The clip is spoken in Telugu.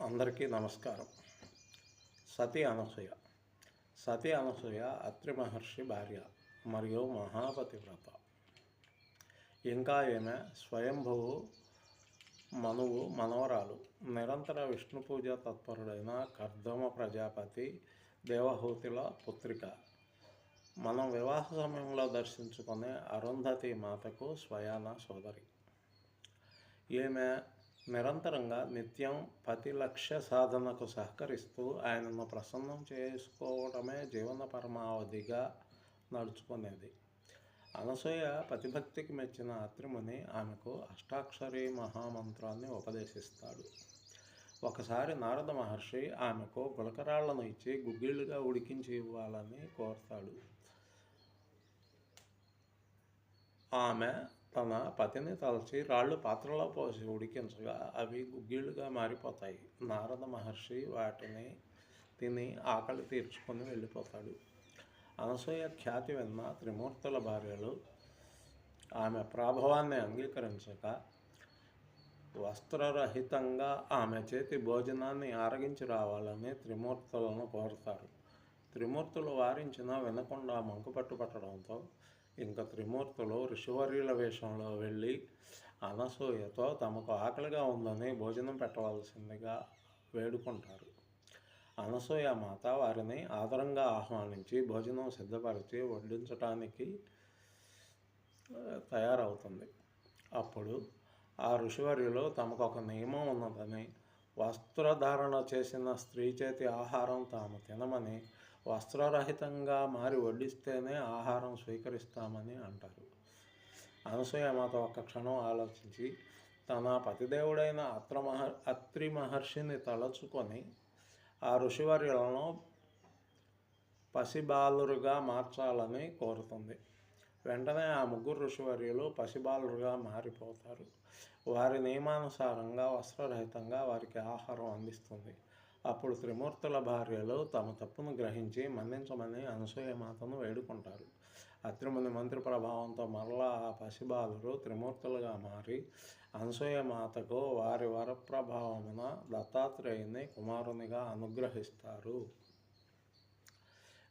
అందరికీ నమస్కారం. సతి అనసూయ. సతి అనసూయ అత్రి మహర్షి భార్య మరియు మహాపతివ్రత ఇంకా ఈమె స్వయంభువు మనువు మనవరాలు నిరంతర విష్ణు పూజ తత్పరుడైన కర్దమ ప్రజాపతి దేవహూతిల పుత్రిక. మనం వివాహ సమయంలో దర్శించుకునే అరుంధతి మాతకు స్వయాన సోదరి. ఈమె నిరంతరంగా నిత్యం పతి లక్ష్య సాధనకు సహకరిస్తూ ఆయనను ప్రసన్నం చేసుకోవడమే జీవన పరమావధిగా నడుచుకునేది. అనసూయ పతిభక్తికి మెచ్చిన అత్రిముని ఆమెకు అష్టాక్షరి మహామంత్రాన్ని ఉపదేశిస్తాడు. ఒకసారి నారద మహర్షి ఆమెకు గులకరాళ్ళను ఇచ్చి గుగ్గిళ్ళుగా ఉడికించి ఇవ్వాలని కోరుతాడు. ఆమె తన పతిని తలచి రాళ్ళు పాత్రలో పోసి ఉడికించగా అవి గుగ్గిళ్ళుగా మారిపోతాయి. నారద మహర్షి వాటిని తిని ఆకలి తీర్చుకొని వెళ్ళిపోతాడు. అనసూయ ఖ్యాతి విన్న త్రిమూర్తుల భార్యలు ఆమె ప్రాభవాన్ని అంగీకరించక వస్త్రరహితంగా ఆమె చేతి భోజనాన్ని ఆరగించి రావాలని త్రిమూర్తులను కోరుతారు. త్రిమూర్తులు వారించిన వినకుండా మంకు పట్టుపట్టడంతో ఇంకా త్రిమూర్తులు ఋషివర్యుల వేషంలో వెళ్ళి అనసూయతో తమకు ఆకలిగా ఉందని భోజనం పెట్టవలసిందిగా వేడుకుంటారు. అనసూయ మాత వారిని ఆదరంగా ఆహ్వానించి భోజనం సిద్ధపరిచి వడ్డించడానికి తయారవుతుంది. అప్పుడు ఆ ఋషివర్యులు తమకు ఒక నియమం ఉన్నదని వస్త్రధారణ చేసిన స్త్రీ చేతి ఆహారం తాము తినమని వస్త్రరహితంగా మారి వడ్డిస్తేనే ఆహారం స్వీకరిస్తామని అంటారు. అనసూయమాత ఒక్క క్షణం ఆలోచించి తన పతిదేవుడైన అత్ర మహ అత్రి మహర్షిని తలచుకొని ఆ ఋషివర్యులను పసిబాలురుగా మార్చాలని కోరుతుంది. వెంటనే ఆ ముగ్గురు ఋషివర్యులు పసిబాలురుగా మారిపోతారు. వారి నియమానుసారంగా వస్త్రరహితంగా వారికి ఆహారం అందిస్తుంది. అప్పుడు త్రిమూర్తుల భార్యలు తమ తప్పును గ్రహించి మన్నించమని అనసూయ మాతను వేడుకుంటారు. అత్రిముని మంత్రి ప్రభావంతో మరలా ఆ పసిబాలురు త్రిమూర్తులుగా మారి అనసూయ మాతకు వారి వరప్రభావమున దత్తాత్రేయుని కుమారునిగా అనుగ్రహిస్తారు.